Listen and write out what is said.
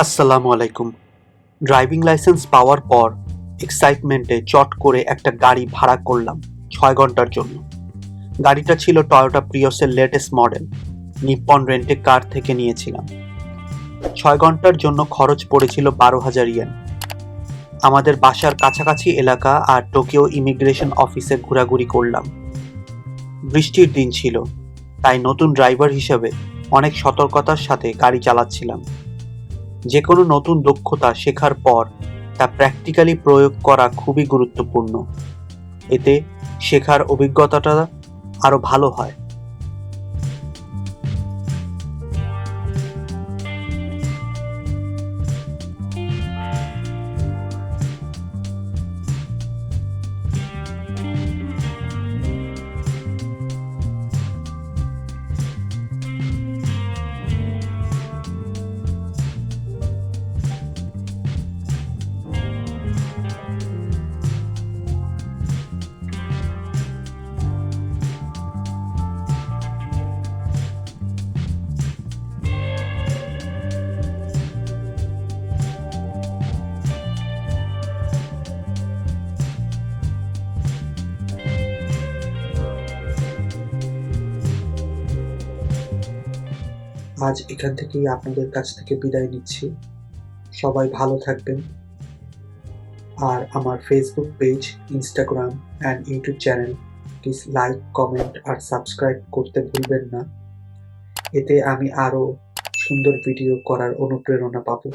আসসালামু আলাইকুম। Driving licence পাওয়ার পর এক্সাইটমেন্টে চট করে একটা গাড়ি ভাড়া করলাম ছয় ঘণ্টার জন্য। গাড়িটা ছিল টয়োটা প্রিয়সের লেটেস্ট মডেল নিপ্পন রেন্টে কার থেকে নিয়েছিলাম। ছয় ঘণ্টার জন্য খরচ পড়েছিল বারো হাজার ইয়েন আমাদের বাসার কাছাকাছি এলাকা আর টোকিও ইমিগ্রেশন অফিসে ঘোরাঘুরি করলাম। বৃষ্টির দিন ছিল, তাই নতুন ড্রাইভার হিসেবে অনেক সতর্কতার সাথে গাড়ি চালাচ্ছিলাম। যে কোনো নতুন দক্ষতা শেখার পর তা প্র্যাকটিক্যালি প্রয়োগ করা খুবই গুরুত্বপূর্ণ। এতে শেখার অভিজ্ঞতাটা আরও ভালো হয়। আজ এখান থেকেই আপনাদের কাছ থেকে বিদায় নিচ্ছি। সবাই ভালো থাকবেন। আর আমার Facebook page Instagram and YouTube channel please like comment R subscribe করতে ভুলবেন না। এতে আমি আরও সুন্দর ভিডিও করার অনুপ্রেরণা পাবো।